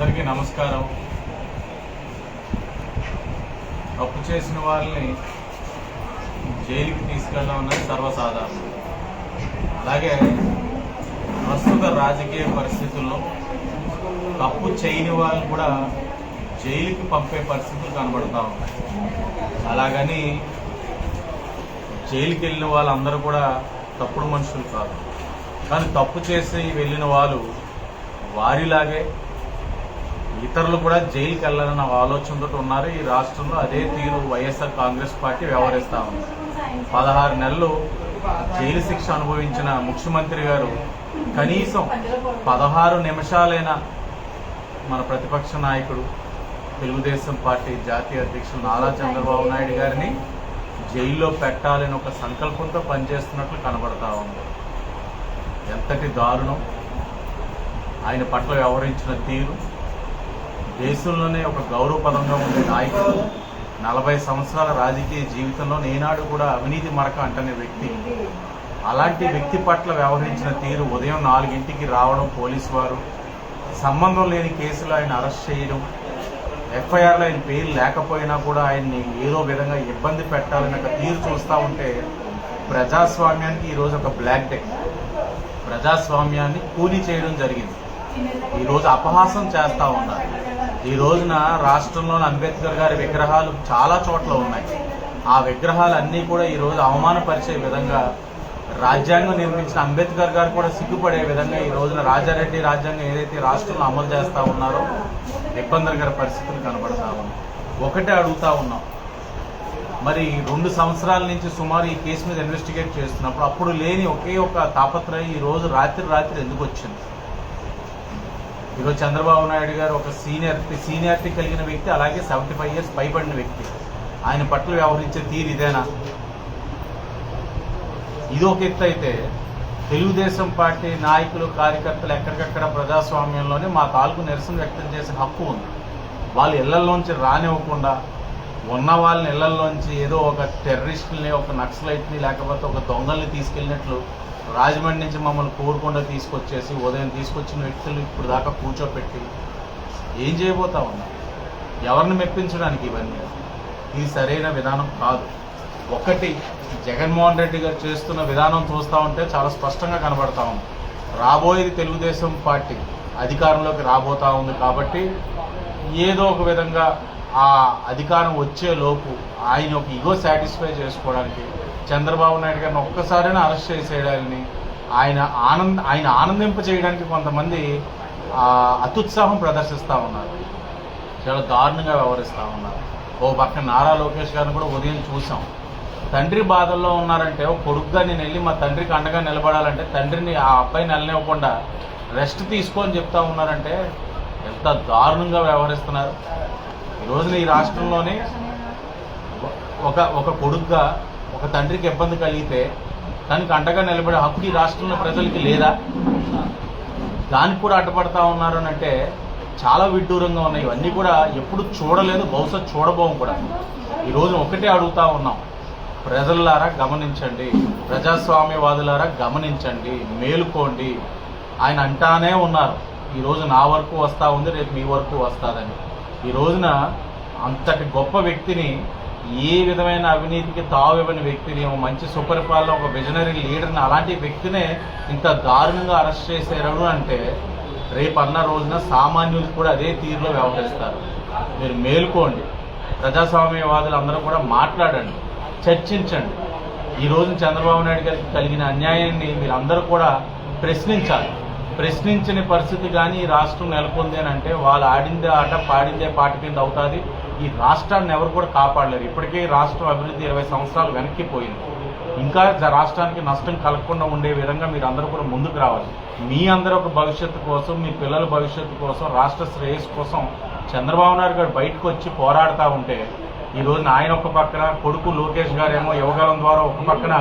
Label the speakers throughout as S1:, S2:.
S1: అందరికీ నమస్కారం. తప్పు చేసిన వాళ్ళని జైలుకి తీసుకెళ్ళడం అనేది సర్వసాధారణం. అలాగే ప్రస్తుత రాజకీయ పరిస్థితుల్లో తప్పు చేయని వాళ్ళు కూడా జైలుకి పంపే పరిస్థితులు కనబడతా ఉన్నాయి. అలాగని జైలుకి వెళ్ళిన వాళ్ళందరూ కూడా తప్పుడు మనుషులు కాదు. కానీ తప్పు చేసి వెళ్ళిన వాళ్ళు వారిలాగే ఇతరులు కూడా జైలుకి వెళ్ళాలన్న ఆలోచనతో ఉన్నారు. ఈ రాష్ట్రంలో అదే తీరు వైఎస్ఆర్ కాంగ్రెస్ పార్టీ వ్యవహరిస్తా ఉంది. పదహారు నెలలు జైలు శిక్ష అనుభవించిన ముఖ్యమంత్రి గారు కనీసం పదహారు నిమిషాలైనా మన ప్రతిపక్ష నాయకుడు తెలుగుదేశం పార్టీ జాతీయ అధ్యక్షులు నారా చంద్రబాబు నాయుడు గారిని జైల్లో పెట్టాలని ఒక సంకల్పంతో పనిచేస్తున్నట్లు కనబడతా ఉంది. ఎంతటి దారుణం. ఆయన పట్ల వ్యవహరించిన తీరు దేశంలోనే ఒక గౌరవపదంగా ఉండే నాయకుడు. నలభై సంవత్సరాల రాజకీయ జీవితంలో నేనాడు కూడా అవినీతి మరక అంటనే వ్యక్తి. అలాంటి వ్యక్తి పట్ల వ్యవహరించిన తీరు ఉదయం నాలుగింటికి రావడం పోలీసు వారు సంబంధం లేని కేసులో ఆయన అరెస్ట్ చేయడం. ఎఫ్ఐఆర్లో ఆయన పేరు లేకపోయినా కూడా ఆయన్ని ఏదో విధంగా ఇబ్బంది పెట్టాలని ఒక తీరు చూస్తూ ఉంటే ప్రజాస్వామ్యానికి ఈరోజు ఒక బ్లాక్ టెక్ ప్రజాస్వామ్యాన్ని కూలీ చేయడం జరిగింది. ఈరోజు అపహాసం చేస్తూ ఉన్నారు. ఈ రోజున రాష్ట్రంలోని అంబేద్కర్ గారి విగ్రహాలు చాలా చోట్ల ఉన్నాయి. ఆ విగ్రహాలన్నీ కూడా ఈరోజు అవమానపరిచే విధంగా రాజ్యాంగం నిర్మించిన అంబేద్కర్ గారు కూడా సిగ్గుపడే విధంగా ఈ రోజున రాజారెడ్డి రాజ్యాంగం ఏదైతే రాష్ట్రంలో అమలు చేస్తూ ఉన్నారో ఇబ్బందికర పరిస్థితులు కనబడతా ఉన్నాయి. ఒకటే అడుగుతా ఉన్నాం. మరి రెండు సంవత్సరాల నుంచి సుమారు ఈ కేసు మీద ఇన్వెస్టిగేట్ చేస్తున్నప్పుడు అప్పుడు లేని ఒకే ఒక తాపత్రయం ఈ రోజు రాత్రి రాత్రి ఎందుకు వచ్చింది? ఈరోజు చంద్రబాబు నాయుడు గారు ఒక సీనియర్ సీనియారిటీ కలిగిన వ్యక్తి అలాగే సెవెంటీ ఫైవ్ ఇయర్స్ పైబడిన వ్యక్తి. ఆయన పట్ల వ్యవహరించే తీరు ఇదేనా? ఇది ఒక ఎత్తు అయితే తెలుగుదేశం పార్టీ నాయకులు కార్యకర్తలు ఎక్కడికక్కడ ప్రజాస్వామ్యంలోనే మా తాలూకు నిరసన వ్యక్తం చేసే హక్కు ఉంది. వాళ్ళు ఇళ్ళలోంచి రానివ్వకుండా ఉన్న వాళ్ళని ఇళ్ళలోంచి ఏదో ఒక టెర్రరిస్ట్ని ఒక నక్సలైట్ని లేకపోతే ఒక దొంగల్ని తీసుకెళ్ళినట్లు రాజమండ్రి నుంచి మమ్మల్ని కోరుకుండా తీసుకొచ్చేసి ఉదయం తీసుకొచ్చిన వ్యక్తులు ఇప్పుడు దాకా కూర్చోపెట్టి ఏం చేయబోతా ఉన్నా? ఎవరిని మెప్పించడానికి ఇవన్నీ? ఇది సరైన విధానం కాదు. ఒకటి జగన్మోహన్ రెడ్డి గారు చేస్తున్న విధానం చూస్తూ ఉంటే చాలా స్పష్టంగా కనబడతా ఉంది. రాబోయేది తెలుగుదేశం పార్టీ అధికారంలోకి రాబోతా ఉంది కాబట్టి ఏదో ఒక విధంగా ఆ అధికారం వచ్చే లోపు ఆయన ఒక ఇగో సాటిస్ఫై చేసుకోవడానికి చంద్రబాబు నాయుడు గారిని ఒక్కసారైనా అరెస్ట్ చేసేయడాన్ని ఆయన ఆనంద ఆయన ఆనందింప చేయడానికి కొంతమంది అత్యుత్సాహం ప్రదర్శిస్తూ ఉన్నారు. చాలా దారుణంగా వ్యవహరిస్తూ ఉన్నారు. ఓ పక్క నారా లోకేష్ గారిని కూడా ఉదయం చూసాం. తండ్రి బాధల్లో ఉన్నారంటే ఓ కొడుకుగా నేను వెళ్ళి మా తండ్రికి అండగా నిలబడాలంటే తండ్రిని ఆ అబ్బాయిని వెళ్ళనివ్వకుండా రెస్ట్ తీసుకొని చెప్తా ఉన్నారంటే ఎంత దారుణంగా వ్యవహరిస్తున్నారు. ఈ రోజున ఈ రాష్ట్రంలోనే ఒక ఒక కొడుకుగా ఒక తండ్రికి ఇబ్బంది కలిగితే తనకి అండగా నిలబడే హక్కు ఈ రాష్ట్రంలో ప్రజలకి లేదా? దానికి కూడా అడ్డపడతా ఉన్నారు అని అంటే చాలా విడ్డూరంగా ఉన్నాయి. ఇవన్నీ కూడా ఎప్పుడు చూడలేదు బహుశా చూడబోము కూడా. ఈరోజు ఒకటే అడుగుతా ఉన్నాం. ప్రజలారా గమనించండి. ప్రజాస్వామ్యవాదులారా గమనించండి. మేలుకోండి. ఆయన అంటానే ఉన్నారు. ఈరోజు నా వరకు వస్తూ ఉంది రేపు మీ వరకు వస్తుందని. ఈ రోజున అంతటి గొప్ప వ్యక్తిని ఏ విధమైన అవినీతికి తావు ఇవ్వని వ్యక్తిని మంచి సుపరిపాలన ఒక విజనరీ లీడర్ని అలాంటి వ్యక్తినే ఇంత దారుణంగా అరెస్ట్ చేశారు అంటే రేపు అన్న రోజున సామాన్యులు కూడా అదే తీరులో వ్యవహరిస్తారు. మీరు మేల్కోండి. ప్రజాస్వామ్యవాదులు అందరూ కూడా మాట్లాడండి. చర్చించండి. ఈ రోజు చంద్రబాబు నాయుడు గారికి కలిగిన అన్యాయాన్ని మీరందరూ కూడా ప్రశ్నించాలి. ప్రశ్నించని పరిస్థితి కానీ ఈ రాష్ట్రం నెలకొంది అని అంటే వాళ్ళు ఆడిందే ఆట పాడిందే పాట కింద అవుతుంది. ఈ రాష్ట్రాన్ని ఎవరు కూడా కాపాడలేరు. ఇప్పటికే రాష్ట్రం అభివృద్ధి ఇరవై సంవత్సరాలు వెనక్కిపోయింది ఇంకా రాష్ట్రానికి నష్టం కలగకుండా ఉండే విధంగా మీరు అందరూ కూడా ముందుకు రావాలి. మీ అందరూ ఒక భవిష్యత్తు కోసం మీ పిల్లల భవిష్యత్తు కోసం రాష్ట్ర శ్రేయస్సు కోసం చంద్రబాబు నాయుడు గారు బయటకు వచ్చి పోరాడుతూ ఉంటే ఈ రోజున ఆయన ఒక పక్కన కొడుకు లోకేష్ గారేమో యువగలం ద్వారా ఒక పక్కన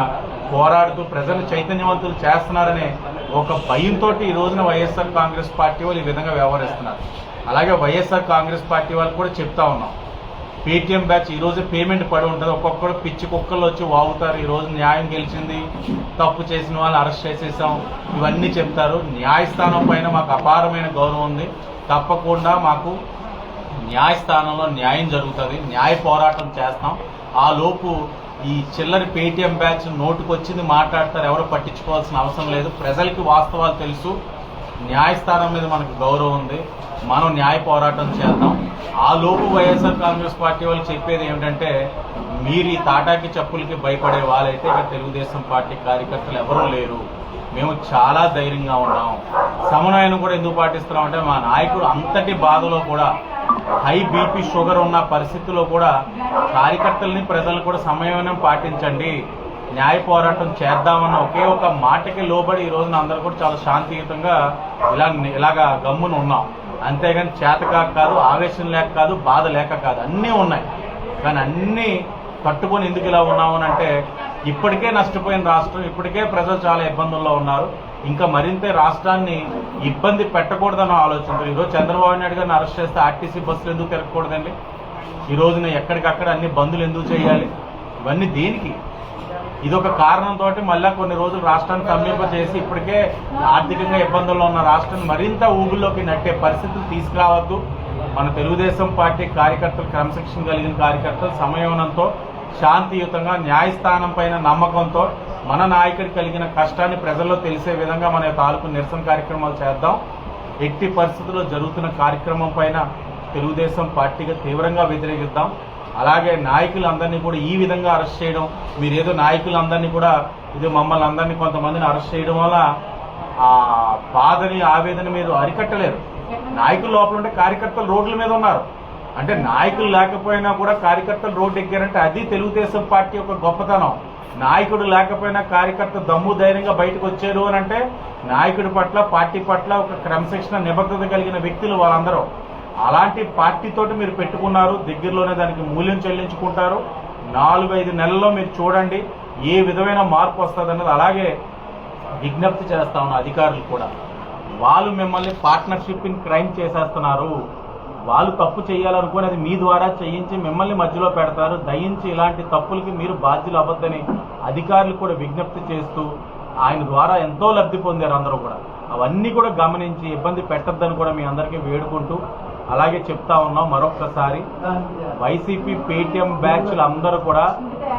S1: పోరాడుతూ ప్రజలు చైతన్యవంతులు చేస్తున్నారనే ఒక భయంతో ఈ రోజున వైఎస్ఆర్ కాంగ్రెస్ పార్టీ వాళ్ళు ఈ విధంగా వ్యవహరిస్తున్నారు. అలాగే వైఎస్ఆర్ కాంగ్రెస్ పార్టీ వాళ్ళు కూడా చెప్తా ఉన్నాం. పేటిఎం బ్యాచ్ ఈ పేమెంట్ పడి ఉంటుంది. ఒక్కొక్కరు పిచ్చి కుక్కలు వచ్చి వాగుతారు ఈరోజు న్యాయం గెలిచింది తప్పు చేసిన వాళ్ళు అరెస్ట్ చేసేసాం ఇవన్నీ చెప్తారు. న్యాయస్థానం పైన మాకు అపారమైన గౌరవం ఉంది. తప్పకుండా మాకు న్యాయస్థానంలో న్యాయం జరుగుతుంది. న్యాయ పోరాటం చేస్తాం. ఆ లోపు ఈ చిల్లరి పేటీఎం బ్యాచ్ నోటుకొచ్చింది మాట్లాడతారు. ఎవరు పట్టించుకోవాల్సిన అవసరం లేదు. ప్రజలకి వాస్తవాలు తెలుసు. న్యాయస్థానం మీద మనకు గౌరవం ఉంది. మనం న్యాయ పోరాటం చేద్దాం. ఆ లోపు వైఎస్ఆర్ కాంగ్రెస్ పార్టీ వాళ్ళు చెప్పేది ఏమిటంటే మీరు ఈ తాటాకి చెప్పులకి భయపడే వాళ్ళైతే ఇక్కడ తెలుగుదేశం పార్టీ కార్యకర్తలు ఎవరూ లేరు. మేము చాలా ధైర్యంగా ఉన్నాం. సమన్వయం కూడా ఎందుకు పాటిస్తున్నాం అంటే మా నాయకుడు అంతటి బాధలో కూడా హై బీపీ షుగర్ ఉన్న పరిస్థితిలో కూడా కార్యకర్తల్ని ప్రజలు కూడా సమన్వయం పాటించండి. న్యాయ పోరాటం చేద్దామన్న ఒకే ఒక మాటకి లోబడి ఈ రోజున అందరూ కూడా చాలా శాంతియుతంగా ఇలా ఇలాగా గమ్మున ఉన్నాం. అంతేగాని చేతకాక కాదు ఆవేశం లేక కాదు బాధ లేక కాదు అన్నీ ఉన్నాయి. కానీ అన్నీ పట్టుకొని ఎందుకు ఇలా ఉన్నామని అంటే ఇప్పటికే నష్టపోయిన రాష్ట్రం ఇప్పటికే ప్రజలు చాలా ఇబ్బందుల్లో ఉన్నారు. ఇంకా మరింత రాష్ట్రాన్ని ఇబ్బంది పెట్టకూడదన్న ఆలోచన ఈరోజు చంద్రబాబు నాయుడు గారిని అరెస్ట్ చేస్తే ఆర్టీసీ బస్సులు ఎందుకు తిరగకూడదండి? ఈ రోజున ఎక్కడికక్కడ అన్ని బంధులు ఎందుకు చేయాలి? ఇవన్నీ దేనికి? ఇది ఒక కారణంతో మళ్ళా కొన్ని రోజులు రాష్ట్రాన్ని సమీప చేసి ఇప్పటికే ఆర్థికంగా ఇబ్బందుల్లో ఉన్న రాష్ట్రాన్ని మరింత ఊబుల్లోకి నట్టే పరిస్థితులు తీసుకురావద్దు. మన తెలుగుదేశం పార్టీ కార్యకర్తలు క్రమశిక్షణ కలిగిన కార్యకర్తలు సమయవనంతో శాంతియుతంగా న్యాయస్థానం పైన నమ్మకంతో మన నాయకుడు కలిగిన కష్టాన్ని ప్రజల్లో తెలిసే విధంగా మన తాలూకు నిరసన కార్యక్రమాలు చేద్దాం. ఎట్టి పరిస్థితుల్లో జరుగుతున్న కార్యక్రమం పైన తెలుగుదేశం పార్టీగా తీవ్రంగా వ్యతిరేకిద్దాం. అలాగే నాయకులందరినీ కూడా ఈ విధంగా అరెస్ట్ చేయడం మీరేదో నాయకులందరినీ కూడా ఇది మమ్మల్ని అందరినీ కొంతమందిని అరెస్ట్ చేయడం వల్ల ఆ బాధని ఆవేదన మీరు అరికట్టలేరు. నాయకులు లోపల ఉంటే కార్యకర్తలు రోడ్ల మీద ఉన్నారు. అంటే నాయకులు లేకపోయినా కూడా కార్యకర్తలు రోడ్డు ఎక్కారంటే అది తెలుగుదేశం పార్టీ యొక్క గొప్పతనం. నాయకుడు లేకపోయినా కార్యకర్త దమ్ము ధైర్యంగా బయటకు వచ్చారు అని అంటే నాయకుడి పట్ల పార్టీ పట్ల ఒక క్రమశిక్షణ నిబద్ధత కలిగిన వ్యక్తులు వాళ్ళందరూ. అలాంటి పార్టీతోటి మీరు పెట్టుకున్నారు దగ్గరలోనే దానికి మూల్యం చెల్లించుకుంటారు. నాలుగు ఐదు నెలల్లో మీరు చూడండి ఏ విధమైన మార్పు వస్తుంది అన్నది అలాగే విజ్ఞప్తి చేస్తా ఉన్న అధికారులు కూడా. వాళ్ళు మిమ్మల్ని పార్ట్నర్షిప్ ఇన్ క్రైమ్ చేసేస్తున్నారు. వాళ్ళు తప్పు చేయాలనుకుని అది మీ ద్వారా చేయించి మిమ్మల్ని మధ్యలో పెడతారు. దయించి ఇలాంటి తప్పులకి మీరు బాధ్యులు అవ్వద్దని అధికారులు కూడా విజ్ఞప్తి చేస్తూ ఆయన ద్వారా ఎంతో లబ్ధి పొందారు అందరూ కూడా. అవన్నీ కూడా గమనించి ఇబ్బంది పెట్టొద్దని కూడా మీ అందరికీ వేడుకుంటూ అలాగే చెప్తా ఉన్నాం మరొకసారి వైసీపీ పేటీఎం బ్యాచ్లు అందరూ కూడా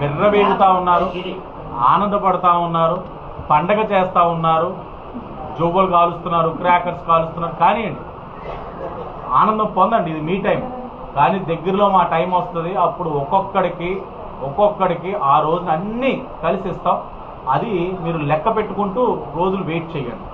S1: బిర్రవేగుతా ఉన్నారు ఆనందపడతా ఉన్నారు పండగ చేస్తూ ఉన్నారు జోబులు కాలుస్తున్నారు క్రాకర్స్ కాలుస్తున్నారు. కానివ్వండి ఆనందం పొందండి ఇది మీ టైం. కానీ దగ్గరలో మా టైం వస్తుంది అప్పుడు ఒక్కొక్కడికి ఒక్కొక్కడికి ఆ రోజున అన్నీ కలిసి ఇస్తాం. అది మీరు లెక్క పెట్టుకుంటూ రోజులు వెయిట్ చేయండి.